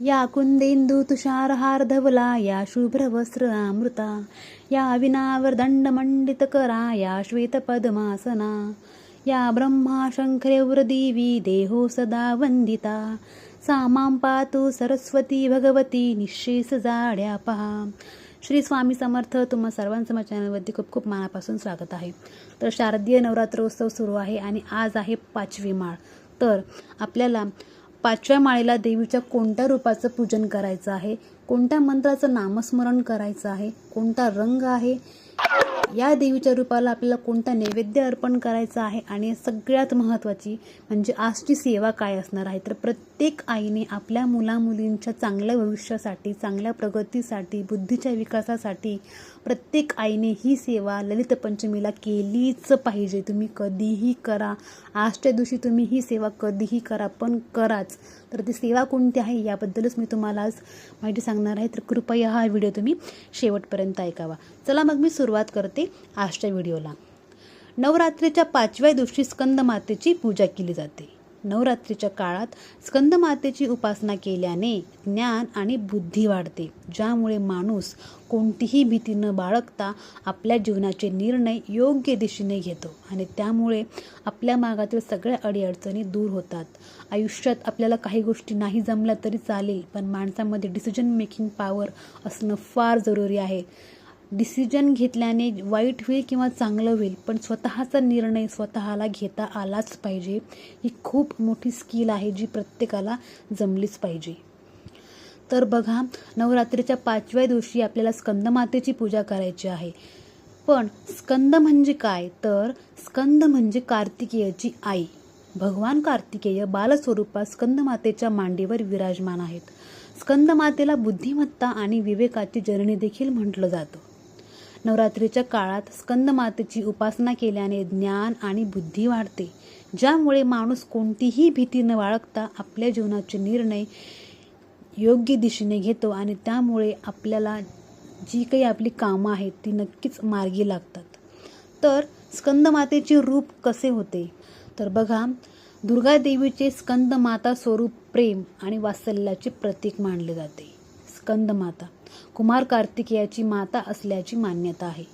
या कुंदेंदू तुषारहार धवला या शुभ्र वस्त्र अमृता या विनावर दंडमंडित करा या श्वेत पद्मासना या ब्रह्मा शंकरेवर देवी देहो सदा वंदिता सा मां पातु सरस्वती भगवती निश्चेस जाड्या पहा श्री स्वामी समर्थ तुम्हा सर्वांचं माझ्या चॅनलवरती खूप खूप मनापासून स्वागत आहे. तर शारदीय नवरात्रोत्सव सुरू आहे आणि आज आहे पाचवी माळ. तर आपल्याला पाचव्या माळेला देवीच्या कोणत्या रूपाचं पूजन करायचं आहे? कोणत्या मंत्राचं नामस्मरण करायचं आहे? कोणता रंग आहे? या देवीच्या रूपाला आपल्याला कोणता नैवेद्य अर्पण करायचा आहे? आणि सगळ्यात महत्त्वाची म्हणजे आजची सेवा काय असणार आहे? तर प्रत्येक आईने आपल्या मुलामुलींच्या चांगल्या भविष्यासाठी चांगल्या प्रगतीसाठी बुद्धीच्या विकासासाठी प्रत्येक आईने ही सेवा ललित पंचमीला केलीच पाहिजे. तुम्ही कधीही करा. आजच्या दिवशी तुम्ही ही सेवा कधीही करा पण कराच. तर ती सेवा कोणती आहे याबद्दलच मी तुम्हाला आज माहिती सांगणार आहे. तर कृपया हा व्हिडिओ तुम्ही शेवटपर्यंत ऐकावा. चला मग मी सुरुवात करते आजच्या व्हिडिओला. नवरात्रीच्या पाचव्या दिवशी स्कंदमातेची पूजा केली जाते. नवरात्रीच्या काळात स्कंदमातेची उपासना केल्याने ज्ञान आणि बुद्धी वाढते ज्यामुळे माणूस कोणतीही भीती न बाळगता आपल्या जीवनाचे निर्णय योग्य दिशेने घेतो आणि त्यामुळे आपल्या मागातील सगळ्या अडीअडचणी दूर होतात. आयुष्यात आपल्याला काही गोष्टी नाही जमल्या तरी चालेल पण माणसामध्ये डिसिजन मेकिंग पॉवर असणं फार जरुरी आहे. डिसिजन घेतल्याने वाईट होईल किंवा चांगलं होईल पण स्वतःचा निर्णय स्वतःला घेता आलाच पाहिजे. ही खूप मोठी स्किल आहे जी प्रत्येकाला जमलीच पाहिजे. तर बघा नवरात्रीच्या पाचव्या दिवशी आपल्याला स्कंदमातेची पूजा करायची आहे. पण स्कंद म्हणजे काय? तर स्कंद म्हणजे कार्तिकेयची आई. भगवान कार्तिकेय बालस्वरूपात स्कंदमातेच्या मांडीवर विराजमान आहेत. स्कंदमातेला बुद्धिमत्ता आणि विवेकाची जननी देखील म्हटलं जातं. नवरात्रीच्या काळात स्कंदमातेची उपासना केल्याने ज्ञान आणि बुद्धी वाढते. ज्यामुळे माणूस कोणतीही भीती न बाळगता आपल्या जीवनाचे निर्णय योग्य दिशेने घेतो आणि त्यामुळे आपल्याला जी काही आपली कामं आहेत ती नक्कीच मार्गी लागतात. तर स्कंदमातेचे रूप कसे होते? तर बघा दुर्गादेवीचे स्कंदमाता स्वरूप प्रेम आणि वात्सल्याचे प्रतीक मानले जाते. स्कंदमाता. कुमार कार्तिकेयाची माता असल्याची मान्यता आहे.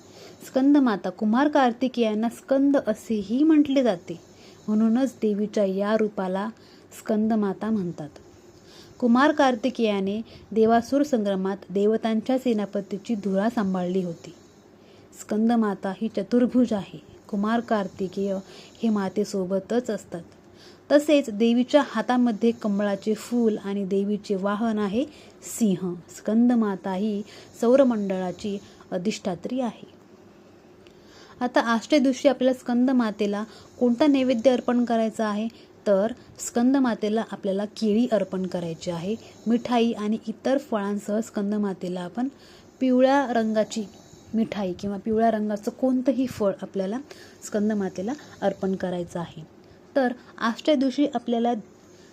स्कंदमाता कुमार कार्तिकेयांना स्कंद असेही म्हटले जाते. म्हणूनच देवीच्या या रूपाला स्कंदमाता म्हणतात. कुमार कार्तिकेयाने देवासूर संग्रामात देवतांच्या सेनापतीची धुरा सांभाळली होती. स्कंदमाता ही चतुर्भुज आहे. कुमार कार्तिकेय हे मातेसोबतच असतात. तसेच देवीच्या हातामध्ये कमळाचे फूल आणि देवीचे वाहन आहे सिंह. स्कंदमाता ही सौरमंडळाची अधिष्ठात्री आहे. आता आजच्या दिवशी आपल्याला स्कंदमातेला कोणता नैवेद्य अर्पण करायचा आहे? तर स्कंदमातेला आपल्याला केळी अर्पण करायची आहे. मिठाई आणि इतर फळांसह स्कंदमातेला आपण पिवळ्या रंगाची मिठाई किंवा पिवळ्या रंगाचं कोणतंही फळ आपल्याला स्कंदमातेला अर्पण करायचं आहे. तर आजच्या दिवशी आपल्याला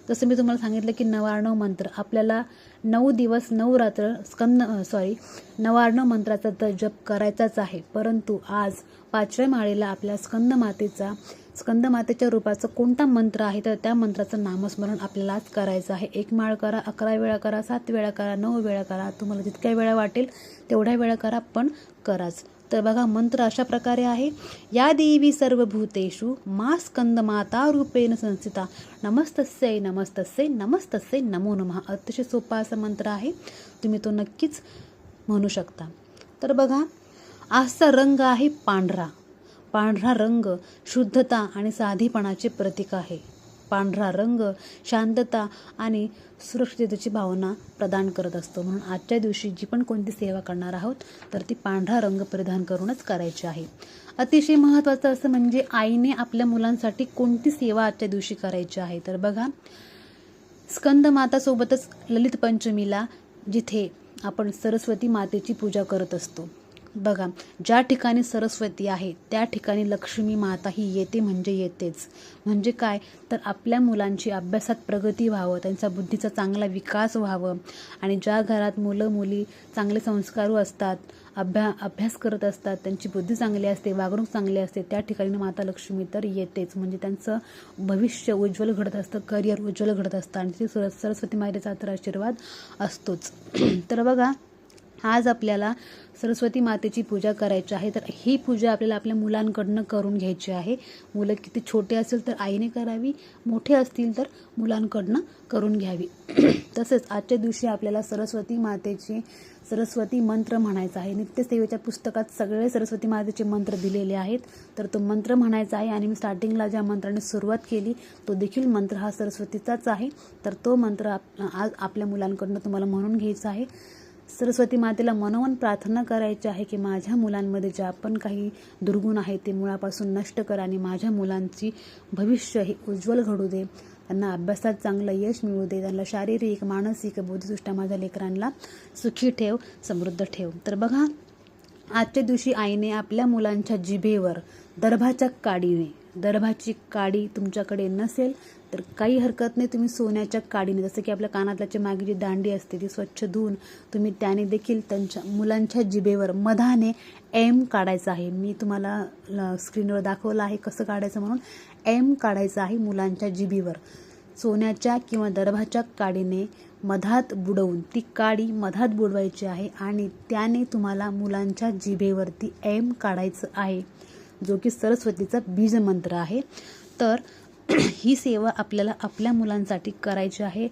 जसं मी तुम्हाला सांगितलं की नवार्णव मंत्र आपल्याला नऊ दिवस नऊ रात्र स्कंद सॉरी नवार्णव मंत्राचा तर जप करायचाच आहे. परंतु आज पाचव्या माळेला आपल्या स्कंद मातेचा स्कंदमातेच्या रूपाचा कोणता मंत्र आहे? तर त्या मंत्राचं नामस्मरण आपल्याला आज करायचं आहे. एक माळ करा अकरा वेळा करा सात वेळा करा नऊ वेळा करा. तुम्हाला जितक्या वेळा वाटेल तेवढ्या वेळा करा पण कराच. तर बघा मंत्र अशा प्रकारे आहे. या देवी सर्व भूतेषु मा स्कंद माता रूपेण संस्थिता. नमस्तस्यै नमस्तस्यै नमस्तस्यै नमो नमः. अतिशय सोपा असा मंत्र आहे. तुम्ही तो नक्कीच म्हणू शकता. तर बघा आजचा रंग आहे पांढरा. पांढरा रंग शुद्धता आणि साधीपणाचे प्रतीक आहे. पांढरा रंग शांतता आणि सुरक्षिततेची भावना प्रदान करत असतो. म्हणून आजच्या दिवशी जी पण कोणती सेवा करणार आहोत तर ती पांढरा रंग परिधान करूनच करायची आहे. अतिशय महत्त्वाचं असं म्हणजे आईने आपल्या मुलांसाठी कोणती सेवा आजच्या दिवशी करायची आहे? तर बघा स्कंद मातासोबतच ललित पंचमीला जिथे आपण सरस्वती मातेची पूजा करत असतो. बघा ज्या ठिकाणी सरस्वती आहे त्या ठिकाणी लक्ष्मी माता ही येते म्हणजे येतेच. म्हणजे काय? तर आपल्या मुलांची अभ्यासात प्रगती व्हावं त्यांचा बुद्धीचा चांगला विकास व्हावं. आणि ज्या घरात मुलं मुली चांगले संस्कारू असतात अभ्या अभ्यास करत असतात त्यांची बुद्धी चांगली असते वागणूक चांगली असते त्या ठिकाणी माता लक्ष्मी तर येतेच. म्हणजे त्यांचं भविष्य उज्ज्वल घडत असतं करिअर उज्ज्वल घडत असतं आणि तिथे सर सरस्वती मातेचा तर आशीर्वाद असतोच. तर बघा आज आपल्याला सरस्वती मातेची पूजा करायची आहे. तर ही पूजा आपल्याला आपल्या मुलांकडनं करून घ्यायची आहे. मुलं किती छोटे असेल तर आईने करावी मोठे असतील तर मुलांकडनं करून घ्यावी. तसेच आजच्या दिवशी आपल्याला सरस्वती मातेची सरस्वती मंत्र म्हणायचा आहे. नित्यसेवेच्या पुस्तकात सगळे सरस्वती मातेचे मंत्र दिलेले आहेत. तर तो मंत्र म्हणायचा आहे आणि मी स्टार्टिंगला ज्या मंत्राने सुरुवात केली तो देखील मंत्र हा सरस्वतीचाच आहे. तर तो मंत्र आप आज आपल्या मुलांकडनं तुम्हाला म्हणून घ्यायचा आहे. सरस्वती मातेला मनोमन प्रार्थना करायची आहे की माझ्या मुलांमध्ये ज्या पण काही दुर्गुण आहेत ते मुळापासून नष्ट करा आणि माझ्या मुलांची भविष्य हे उज्ज्वल घडू दे. त्यांना अभ्यासात चांगलं यश मिळू दे. त्यांना शारीरिक मानसिक बुद्धिदृष्ट्या माझ्या लेकरांना सुखी ठेव समृद्ध ठेव. तर बघा आजच्या दिवशी आईने आपल्या मुलांच्या जिभेवर दर्भाच्या काडीने दरभाची काडी तुमच्याकडे नसेल तर काही हरकत नाही तुम्ही सोन्याच्या काडीने जसं की आपल्या कानातल्याच्या मागे जी दांडी असते ती स्वच्छ धुवून तुम्ही त्याने देखील त्यांच्या मुलांच्या जिभेवर मधाने एम काढायचं आहे. मी तुम्हाला स्क्रीनवर दाखवलं आहे कसं काढायचं म्हणून. एम काढायचं आहे मुलांच्या जिभेवर. सोन्याच्या किंवा दर्भाच्या काडीने मधात बुडवून ती काडी मधात बुडवायची आहे आणि त्याने तुम्हाला मुलांच्या जिभेवरती एम काढायचं आहे. जो की सरस्वतीचा बीज मंत्र आहे. तर ही सेवा आपल्याला आपल्या मुलांसाठी करायची आहे.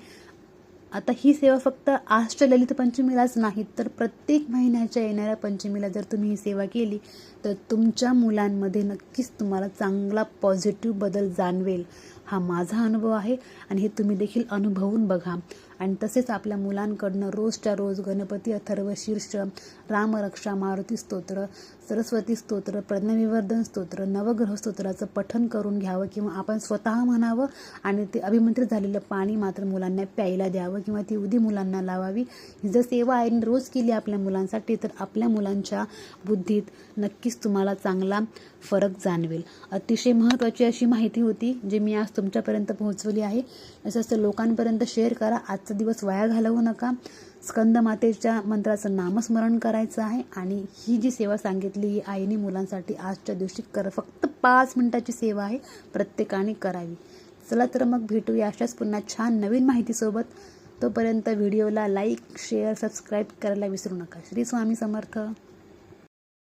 आता ही सेवा फक्त आष्ट ललित पंचमीलाच नाही तर प्रत्येक महिन्याच्या येणाऱ्या पंचमीला जर तुम्ही ही सेवा केली तर तुमच्या मुलांमध्ये नक्कीच तुम्हाला चांगला पॉझिटिव्ह बदल जाणवेल. हा माझा अनुभव आहे आणि हे तुम्ही देखील अनुभवून बघा. आणि तसेच आपल्या मुलांकडनं रोजच्या रोज गणपती अथर्व शीर्ष रामरक्षा मारुती स्तोत्र सरस्वती स्तोत्र प्रज्ञविवर्धन स्तोत्र नवग्रह स्तोत्राचं पठन करून घ्यावं किंवा आपण स्वतः म्हणावं आणि ते अभिमंत्रित झालेलं पाणी मात्र मुलांना प्यायला द्यावं किंवा ती उदी मुलांना लावावी. ही जर सेवा आईने रोज केली आपल्या मुलांसाठी तर आपल्या मुलांच्या बुद्धीत नक्कीच तुम्हाला चांगला फरक जाणवेल. अतिशय महत्त्वाची अशी माहिती होती जी मी आज तुमच्यापर्यंत पोहोचवली आहे. असं असं लोकांपर्यंत शेअर करा. आजचा दिवस वाया घालवू नका. स्कंदमातेच्या मंत्राचं नामस्मरण करायचं आहे आणि ही जी सेवा सांगितली ही आईने मुलांसाठी आजच्या दिवशी कर फक्त पाच मिनिटाची सेवा आहे प्रत्येकाने करावी. चला तर मग भेटूया अशाच पुन्हा छान नवीन माहितीसोबत. तोपर्यंत व्हिडिओला लाईक शेअर सबस्क्राईब करायला विसरू नका. श्री स्वामी समर्थ.